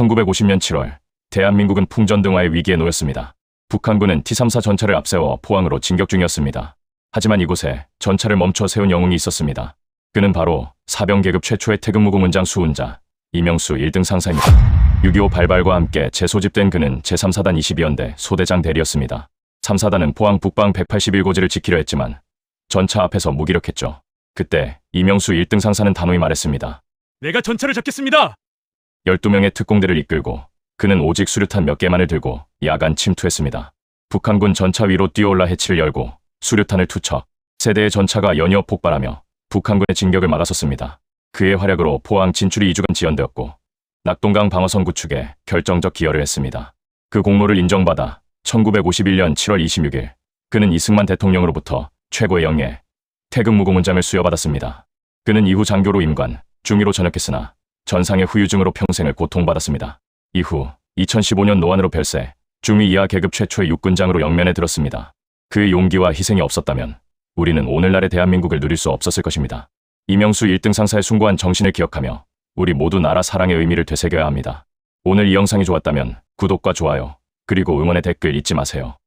1950년 7월 대한민국은 풍전등화의 위기에 놓였습니다. 북한군은 T-34 전차를 앞세워 포항으로 진격 중이었습니다. 하지만 이곳에 전차를 멈춰 세운 영웅이 있었습니다. 그는 바로 사병 계급 최초의 태극무공문장 수훈자 이명수 1등 상사입니다. 6.25 발발과 함께 재소집된 그는 제3사단 22연대 소대장 대리였습니다. 3사단은 포항 북방 181고지를 지키려 했지만 전차 앞에서 무기력했죠. 그때 이명수 1등 상사는 단호히 말했습니다. 내가 전차를 잡겠습니다. 12명의 특공대를 이끌고 그는 오직 수류탄 몇 개만을 들고 야간 침투했습니다. 북한군 전차 위로 뛰어올라 해치를 열고 수류탄을 투척 세대의 전차가 연이어 폭발하며 북한군의 진격을 막아섰습니다. 그의 활약으로 포항 진출이 2주간 지연되었고 낙동강 방어선 구축에 결정적 기여를 했습니다. 그 공로를 인정받아 1951년 7월 26일 그는 이승만 대통령으로부터 최고의 영예 태극 무고문장을 수여받았습니다. 그는 이후 장교로 임관, 중위로 전역했으나 전상의 후유증으로 평생을 고통받았습니다. 이후 2015년 노안으로 별세, 중위 이하 계급 최초의 육군장으로 영면에 들었습니다. 그의 용기와 희생이 없었다면 우리는 오늘날의 대한민국을 누릴 수 없었을 것입니다. 이명수 1등 상사의 숭고한 정신을 기억하며 우리 모두 나라 사랑의 의미를 되새겨야 합니다. 오늘 이 영상이 좋았다면 구독과 좋아요, 그리고 응원의 댓글 잊지 마세요.